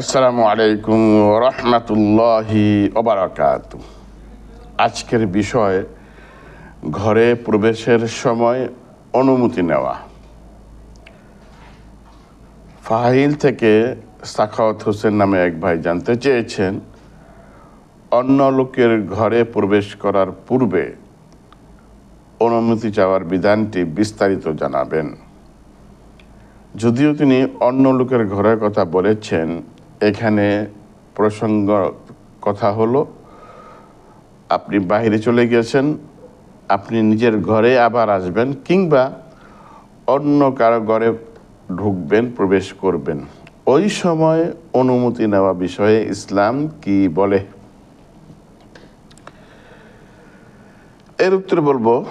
আসসালামু আলাইকুম রহমতুল্লাহি ওবরাকাত আজকের বিষয়, ঘরে প্রবেশের সময় অনুমতি নেওয়া। ফাহিল থেকে সাখাওয়াত হোসেন নামে এক ভাই জানতে চেয়েছেন, অন্য লোকের ঘরে প্রবেশ করার পূর্বে অনুমতি চাওয়ার বিধানটি বিস্তারিত জানাবেন। যদিও তিনি অন্য লোকের ঘরের কথা বলেছেন এখানে প্রসঙ্গ কথা হলো, আপনি বাইরে চলে গেছেন আপনি নিজের ঘরে আবার আসবেন কিংবা অন্য কারও ঘরে ঢুকবেন, প্রবেশ করবেন। ওই সময় অনুমতি নেওয়া বিষয়ে ইসলাম কি বলে? এর উত্তরে বলব,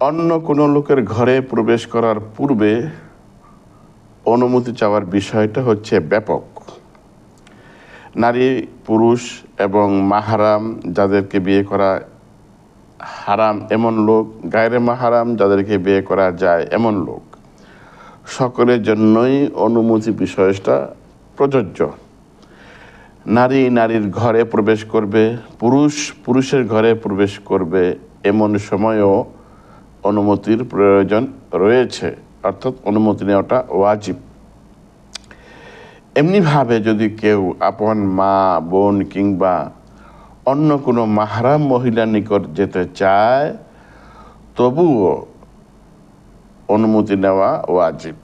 অন্য কোনো লোকের ঘরে প্রবেশ করার পূর্বে অনুমতি চাওয়ার বিষয়টা হচ্ছে ব্যাপক। নারী, পুরুষ এবং মাহারাম যাদেরকে বিয়ে করা হারাম এমন লোক, গায়রে মাহারাম যাদেরকে বিয়ে করা যায় এমন লোক। সকলের জন্যই অনুমতি বিষয়টা প্রযোজ্য। নারী নারীর ঘরে প্রবেশ করবে, পুরুষ পুরুষের ঘরে প্রবেশ করবে এমন সময়ও অনুমতির প্রয়োজন রয়েছে। অর্থাৎ অনুমতি নেওয়াটা ওয়াজিব। এমনিভাবে যদি কেউ আপন মা, বোন কিংবা অন্য কোনো মাহারাম মহিলা নিকট যেতে চায়, তবুও অনুমতি নেওয়া ওয়াজিব।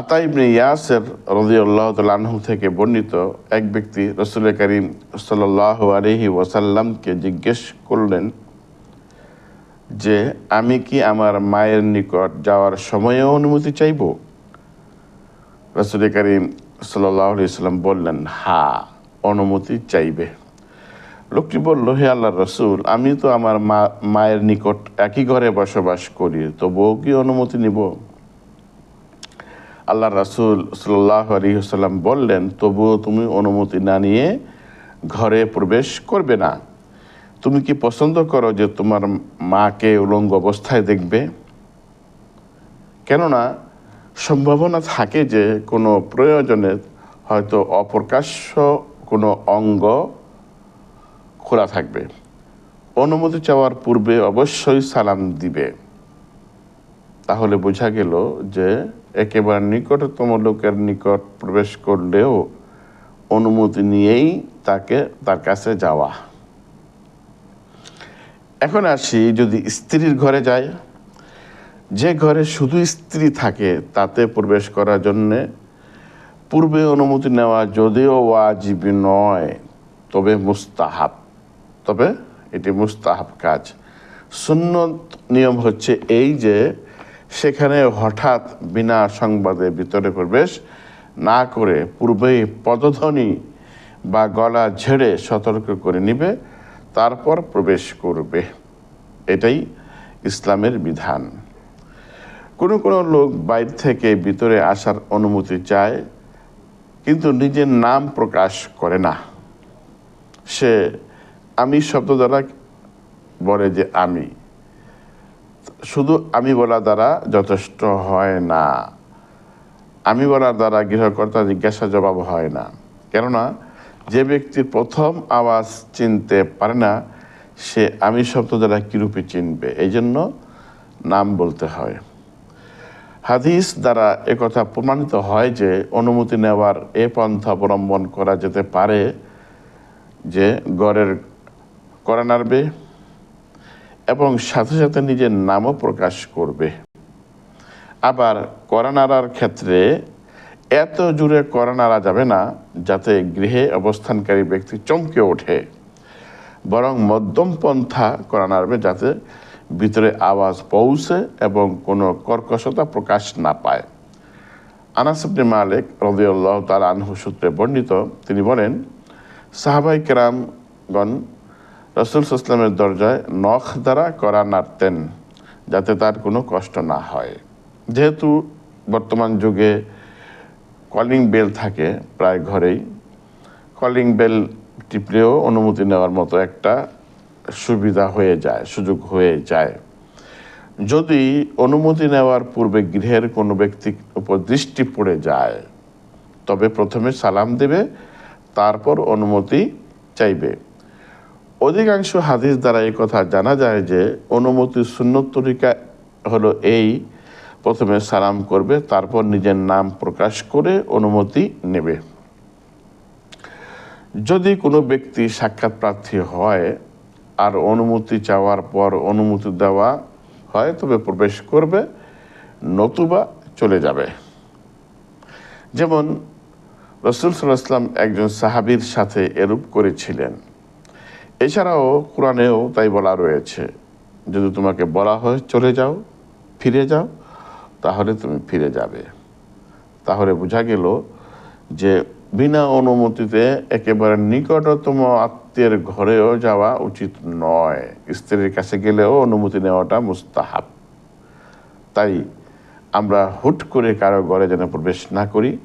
আতা ইবনে ইয়াসের রদিউল্লাহ তালাহু থেকে বর্ণিত এক ব্যক্তি রসুল করিম সাল্লাহ আলহি ওয়াসাল্লামকে জিজ্ঞেস করলেন যে আমি কি আমার মায়ের নিকট যাওয়ার সময়েও অনুমতি চাইব? রসুল করিম সাল্লাম বললেন, হা, অনুমতি চাইবে। লোকটি বলল, হে আল্লাহ রসুল, আমি তো আমার মা, মায়ের নিকট একই ঘরে বসবাস করি, তবুও কি অনুমতি নিব? আল্লাহ রাসুল সাল্লাহ আলহিহাল্লাম বললেন, তবুও তুমি অনুমতি না নিয়ে ঘরে প্রবেশ করবে না। তুমি কি পছন্দ করো যে তোমার মাকে উলঙ্গ অবস্থায় দেখবে? কেননা সম্ভাবনা থাকে যে কোনো প্রয়োজনে হয়তো অপ্রকাশ্য কোনো অঙ্গ খোলা থাকবে। অনুমতি চাওয়ার পূর্বে অবশ্যই সালাম দিবে। তাহলে বোঝা গেল যে একেবারে নিকটতম লোকের নিকট প্রবেশ করলেও অনুমতি নিয়েই তাকে তার কাছে যাওয়া। এখন আসি, যদি স্ত্রীর ঘরে যায় যে ঘরে শুধু স্ত্রী থাকে, তাতে প্রবেশ করার জন্যে পূর্বে অনুমতি নেওয়া যদিও ওয়াজিবি নয়, তবে মুস্তাহাব। তবে এটি মুস্তাহাব কাজ। সুন্নত নিয়ম হচ্ছে এই যে, সেখানে হঠাৎ বিনা সংবাদে ভিতরে প্রবেশ না করে পূর্বেই পদধ্বনি বা গলা ঝেড়ে সতর্ক করে নিবে তারপর প্রবেশ করবে। এটাই ইসলামের বিধান। কোনো কোনো লোক বাইর থেকে ভিতরে আসার অনুমতি চায়, কিন্তু নিজের নাম প্রকাশ করে না। সে আমি শব্দ দ্বারা বলে যে আমি। শুধু আমি বলা দ্বারা যথেষ্ট হয় না। আমি বলার দ্বারা গৃহকর্তা জিজ্ঞাসা জবাব হয় না। কেননা যে ব্যক্তি প্রথম আওয়াজ চিনতে পারে না, সে আমি শব্দ দ্বারা কীরূপে চিনবে? এই জন্য নাম বলতে হয়। হাদিস দ্বারা একথা প্রমাণিত হয় যে, অনুমতি নেওয়ার এ পন্থা অবলম্বন করা যেতে পারে যে, গড়ের করা নাড়বে এবং সাথে সাথে নিজের নামও প্রকাশ করবে। আবার করা নাড়ার ক্ষেত্রে এত জুড়ে করা নাড়া যাবে না যাতে গৃহে অবস্থানকারী ব্যক্তি চমকে ওঠে। বরং মধ্যম পন্থা করা নাড়বে যাতে ভিতরে আওয়াজ পৌঁছে এবং কোনো কর্কশতা প্রকাশ না পায়। আনাসবনে মালিক রদিউল্লাহ তার আনহু সূত্রে বর্ণিত, তিনি বলেন সাহাবাই কেরামগণ রসুল ইসলামের দরজায় নখ দ্বারা করা নাড়তেন যাতে তার কোনো কষ্ট না হয়। যেহেতু বর্তমান যুগে কলিং বেল থাকে প্রায় ঘরেই। কলিং বেল টিপলেও অনুমতি নেওয়ার মতো একটা সুবিধা হয়ে যায়, সুযোগ হয়ে যায়। যদি অনুমতি নেওয়ার পূর্বে গৃহের কোনো ব্যক্তির উপর দৃষ্টি পড়ে যায়, তবে প্রথমে সালাম দেবে, তারপর অনুমতি চাইবে। অধিকাংশ হাদিস দ্বারা এই কথা জানা যায় যে অনুমতির শূন্য তরিকা হলো এই প্রথমে সালাম করবে, তারপর নিজের নাম প্রকাশ করে অনুমতি নেবে। যদি কোনো ব্যক্তি সাক্ষাৎ প্রার্থী হয় আর অনুমতি চাওয়ার পর অনুমতি দেওয়া হয়, তবে প্রবেশ করবে, নতুবা চলে যাবে। যেমন রসুল সাল্লাম একজন সাহাবীর সাথে এরূপ করেছিলেন। এছাড়াও কোরআনেও তাই বলা রয়েছে, যদি তোমাকে বলা হয়, চলে যাও, ফিরে যাও তাহলে তুমি ফিরে যাবে। তাহলে বোঝা গেল যে বিনা অনুমতিতে একেবারে নিকটতম আত্মীয়ের ঘরেও যাওয়া উচিত নয়। স্ত্রীর কাছে গেলেও অনুমতি নেওয়াটা মুস্তাহাব। তাই আমরা হুট করে কারও ঘরে যেন প্রবেশ না করি।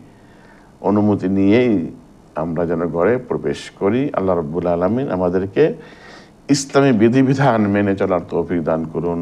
অনুমতি নিয়েই আমরা যেন ঘরে প্রবেশ করি। আল্লাহ রব্বুল আলমিন আমাদেরকে ইসলামী বিধিবিধান মেনে চলার তৌফিক দান করুন।